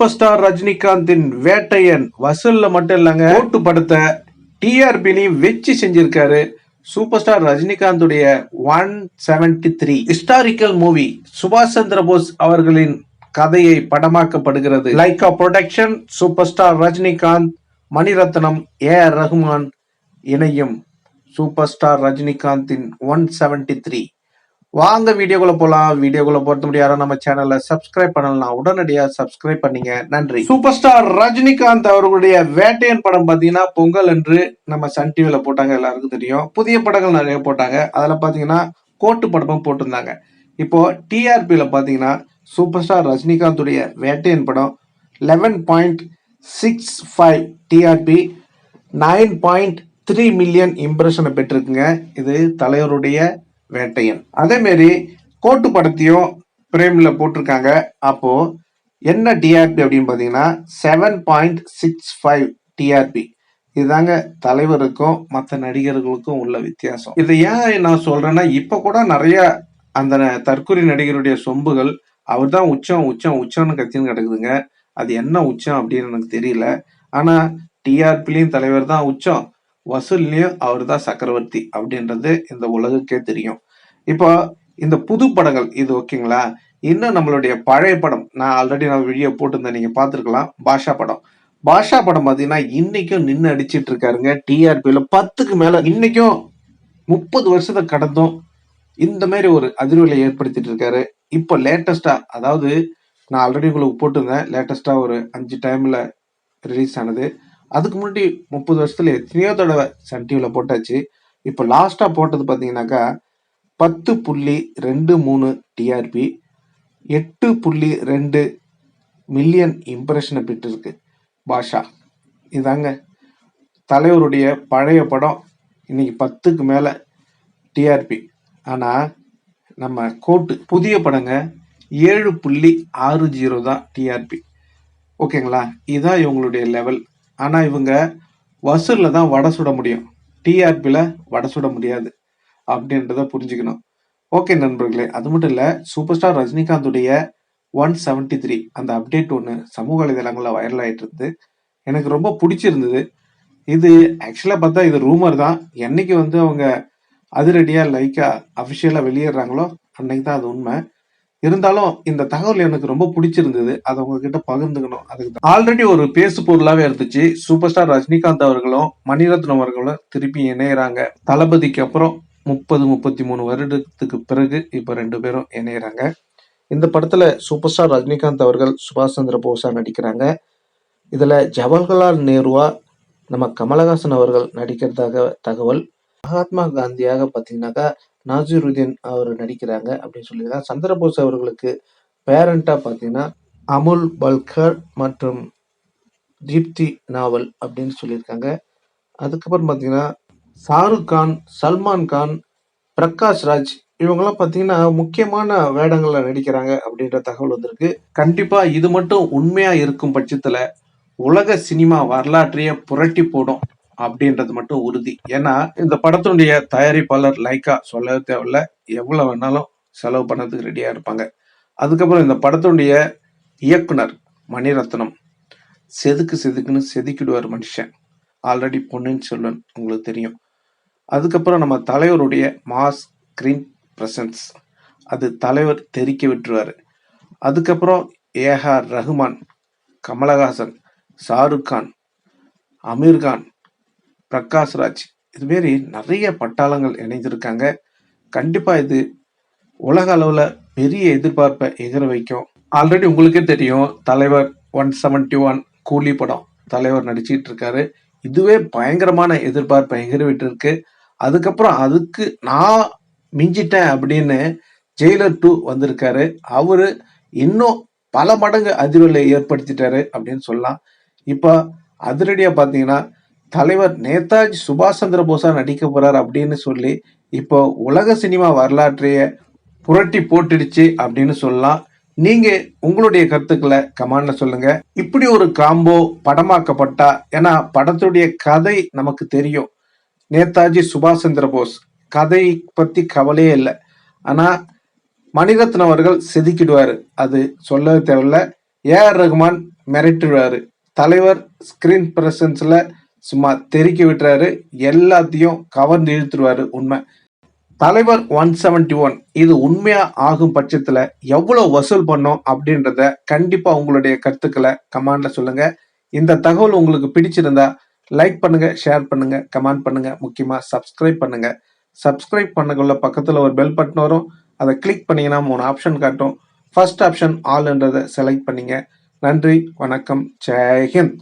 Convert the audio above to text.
Super star ரஜினிகாந்தின் வேட்டையன் வசூல்ல மட்டும் இல்லைங்க ஓட்டு படத்தை டிஆர்பிலையும் வச்சு செஞ்சிருக்காரு super star ரஜினிகாந்துடைய one seventy three historical movie சுபாஷ் சந்திர போஸ் அவர்களின் கதையை படமாக்கப்படுகிறது. Lyca production super star Rajinikanth Mani Ratnam A R Rahman இணையும் சூப்பர் ஸ்டார் ரஜினிகாந்தின் ஒன் செவன்டி த்ரீ வாங்க வீடியோக்குள்ள போலாம். வீடியோக்குள்ள பொறுத்த முடியாத நம்ம சேனல்ல சப்ஸ்கிரைப் பண்ணலாம் உடனடியா சப்ஸ்கிரைப் பண்ணீங்க. நன்றி. சூப்பர் ஸ்டார் ரஜினிகாந்த் அவர்களுடைய வேட்டையன் படம் பாத்தீங்கன்னா பொங்கல் என்று நம்ம சன் டிவில போட்டாங்க எல்லாருக்கும் தெரியும். புதிய படங்கள் நிறைய போட்டாங்க. அதுல பாத்தீங்கன்னா கோட்டு படமும் போட்டிருந்தாங்க. இப்போ டிஆர்பியில பாத்தீங்கன்னா சூப்பர் ஸ்டார் ரஜினிகாந்துடைய வேட்டையன் படம் eleven point six five TRP nine point three million இம்ப்ரெஷனை பெற்றிருக்குங்க. இது தலைவருடைய வேட்டையன். அதே மாரி கோட்டு படத்தையும் பிரேமில் போட்டிருக்காங்க. அப்போ என்ன டிஆர்பி அப்படின்னு பார்த்தீங்கன்னா seven point six five TRP இதுதாங்க தலைவருக்கும் மற்ற நடிகர்களுக்கும் உள்ள வித்தியாசம். இதை ஏன் நான் சொல்றேன்னா இப்போ கூட நிறைய அந்த தற்கொலை நடிகருடைய சொம்புகள் அவர் தான் உச்சம் உச்சம் உச்சம்னு கத்தின்னு கிடக்குதுங்க. அது என்ன உச்சம் அப்படின்னு எனக்கு தெரியல. ஆனால் டிஆர்பிலையும் தலைவர் தான் உச்சம். வசூல்லையும் அவர் தான் சக்கரவர்த்தி அப்படின்றது இந்த உலகுக்கே தெரியும். இப்போ இந்த புது படங்கள் இது ஓகேங்களா? இன்னும் நம்மளுடைய பழைய படம் நான் ஆல்ரெடி நான் வீடியோ போட்டிருந்தேன் நீங்க பார்த்துருக்கலாம் பாஷா படம். பாஷா படம் பார்த்தீங்கன்னா இன்னைக்கும் நின்று அடிச்சிட்டு இருக்காருங்க. டிஆர்பியில் பத்துக்கு மேல இன்னைக்கும் முப்பது வருஷத்தை கடந்தும் இந்த மாதிரி ஒரு அதிர்வலை ஏற்படுத்திட்டு இருக்காரு. இப்போ லேட்டஸ்டா அதாவது நான் ஆல்ரெடி உங்களுக்கு போட்டிருந்தேன் லேட்டஸ்டா ஒரு அஞ்சு டைம்ல ரிலீஸ் ஆனது. அதுக்கு முன்னாடி முப்பது வருஷத்துல எத்தனையோ தடவை சன் டிவியில் போட்டாச்சு. இப்போ லாஸ்டா போட்டது பார்த்தீங்கன்னாக்கா பத்து புள்ளி ரெண்டு மூணு டிஆர்பி எட்டு புள்ளி ரெண்டு மில்லியன் இம்ப்ரெஷனை பெற்றிருக்கு. பாஷா இதாங்க. தலைவருடைய பழைய படம் இன்னைக்கு பத்துக்கு மேலே டிஆர்பி ஆனால் நம்ம கோட்டு புதிய படங்க ஏழு புள்ளி ஆறு ஜீரோ தான் டிஆர்பி ஓகேங்களா? இதுதான் இவங்களுடைய லெவல் ஆனால் இவங்க வசூலில் தான் வடை சுட முடியும். டிஆர்பியில் வடை சுட முடியாது அப்படின்றத புரிஞ்சுக்கணும். ஓகே நண்பர்களே அது மட்டும் இல்லை சூப்பர் ஸ்டார் ரஜினிகாந்துடைய ஒன் செவன்டி த்ரீ அந்த அப்டேட் ஒன்று சமூக வலைதளங்களில் வைரல் இருந்தது. எனக்கு ரொம்ப பிடிச்சிருந்தது. இது ஆக்சுவலாக பார்த்தா இது ரூமர் தான். என்னைக்கு வந்து அவங்க அதிரடியாக லைக்காக அஃபிஷியலாக வெளியேறாங்களோ அன்னைக்கு தான் அது உண்மை. இருந்தாலும் இந்த தகவல் எனக்கு ரொம்ப பிடிச்சிருந்தது. அதை உங்ககிட்ட பகிர்ந்துக்கணும். அதுக்கு ஆல்ரெடி ஒரு பேசு பொருளாவே இருந்துச்சு. சூப்பர் ஸ்டார் ரஜினிகாந்த் அவர்களும் மணிரத்னம் அவர்களும் திருப்பி இணையறாங்க. தளபதிக்கு அப்புறம் முப்பது முப்பத்தி மூணு வருடத்துக்கு பிறகு இப்போ ரெண்டு பேரும் இணையறாங்க. இந்த படத்துல சூப்பர் ஸ்டார் ரஜினிகாந்த் அவர்கள் சுபாஷ் சந்திர போஸா நடிக்கிறாங்க. இதுல ஜவஹர்லால் நேருவா நம்ம கமலஹாசன் அவர்கள் நடிக்கிறதாக தகவல். மகாத்மா காந்தியாக பார்த்தீங்கன்னாக்கா நாசிருதீன் அவர் நடிக்கிறாங்க அப்படின்னு சொல்லியிருக்காங்க. சந்திரபோஸ் அவர்களுக்கு பேரண்ட்டாக பார்த்தீங்கன்னா அமுல் பல்கர் மற்றும் தீப்தி நாவல் அப்படின்னு சொல்லியிருக்காங்க. அதுக்கப்புறம் பார்த்தீங்கன்னா ஷாருக் கான் சல்மான் கான் பிரகாஷ் ராஜ் இவங்கெல்லாம் பார்த்தீங்கன்னா முக்கியமான வேடங்களில் நடிக்கிறாங்க அப்படின்ற தகவல் வந்திருக்கு. கண்டிப்பாக இது மட்டும் உண்மையாக இருக்கும் பட்சத்தில் உலக சினிமா வரலாற்றையே புரட்டி போடும். அப்படின்றது மட்டும் உறுதி. ஏன்னா இந்த படத்தினுடைய தயாரிப்பாளர் லைக்கா சொல்லவே தேவையில்ல. எவ்வளவு வேணாலும் செலவு பண்ணதுக்கு ரெடியா இருப்பாங்க. அதுக்கப்புறம் இந்த படத்தினுடைய இயக்குனர் மணிரத்னம். செதுக்கு செதுக்குன்னு செதுக்கிடுவார் மனுஷன். ஆல்ரெடி பொன்னியின் செல்வன் உங்களுக்கு தெரியும். அதுக்கப்புறம் நம்ம தலைவருடைய மாஸ் ஸ்கிரீன் பிரசன்ஸ் அது தலைவர் தெரிக்க விட்டுருவாரு. அதுக்கப்புறம் ஏஆர் ரஹ்மான் கமலஹாசன் ஷாருக் கான் அமீர்கான் பிரகாஷ் ராஜ். இதுமாரி நிறைய பட்டாளங்கள் இணைஞ்சிருக்காங்க கண்டிப்பா இது உலக அளவுல பெரிய எதிர்பார்ப்பை எதிர வைக்கும். ஆல்ரெடி உங்களுக்கே தெரியும் தலைவர் ஒன் செவன்டி ஒன் கூலி படம் தலைவர் நடிச்சிட்டு இருக்காரு. இதுவே பயங்கரமான எதிர்பார்ப்பை எகிரவிட்டு இருக்கு அதுக்கப்புறம் அதுக்கு நான் மிஞ்சிட்டேன் அப்படின்னு ஜெயிலர் டூ வந்திருக்காரு. அவரு இன்னும் பல மடங்கு அதிர்வலை ஏற்படுத்திட்டாரு அப்படின்னு சொல்லலாம். இப்போ அதிரடியா பார்த்தீங்கன்னா தலைவர் நேதாஜி சுபாஷ் சந்திர போஸா நடிக்க போறார் அப்படின்னு சொல்லி இப்போ உலக சினிமா வரலாற்றைய புரட்டி போட்டுடுச்சு அப்படின்னு சொல்லலாம். நீங்க உங்களுடைய கருத்துக்களை கமெண்ட்ல சொல்லுங்க. இப்படி ஒரு காம்போ படமாக்கப்பட்டா ஏன்னா படத்துடைய கதை நமக்கு தெரியும். நேதாஜி சுபாஷ் சந்திர போஸ் கதை பத்தி கவலையே இல்லை. ஆனா மணிரத்னம் அவர்கள் செதுக்கிடுவாரு. அது சொல்லவே தேவையில்ல. ஏஆர் ரகுமான் மிரட்டிடுவார். தலைவர் ஸ்கிரீன் பிரசன்ஸ்ல சும்மா தெறிக்க விட்டுறாரு. எல்லாத்தையும் கவர்ந்து இழுத்துருவாரு உண்மை. தலைவர் ஒன் செவன்டி ஒன் இது உண்மையா ஆகும் பட்சத்துல எவ்வளவு வசூல் பண்ணோம் அப்படின்றத கண்டிப்பா உங்களுடைய கருத்துக்களை கமெண்ட்ல சொல்லுங்க. இந்த தகவல் உங்களுக்கு பிடிச்சிருந்தா லைக் பண்ணுங்க ஷேர் பண்ணுங்க கமெண்ட் பண்ணுங்க முக்கியமா சப்ஸ்கிரைப் பண்ணுங்க. சப்ஸ்கிரைப் பண்ணக்குள்ள பக்கத்துல ஒரு பெல் பட்டன் வரும். அதை கிளிக் பண்ணீங்கன்னா மூணு ஆப்ஷன் காட்டும். ஃபர்ஸ்ட் ஆப்ஷன் ஆல்ன்றதை செலக்ட் பண்ணீங்க. நன்றி வணக்கம் ஜெய்ஹிந்த்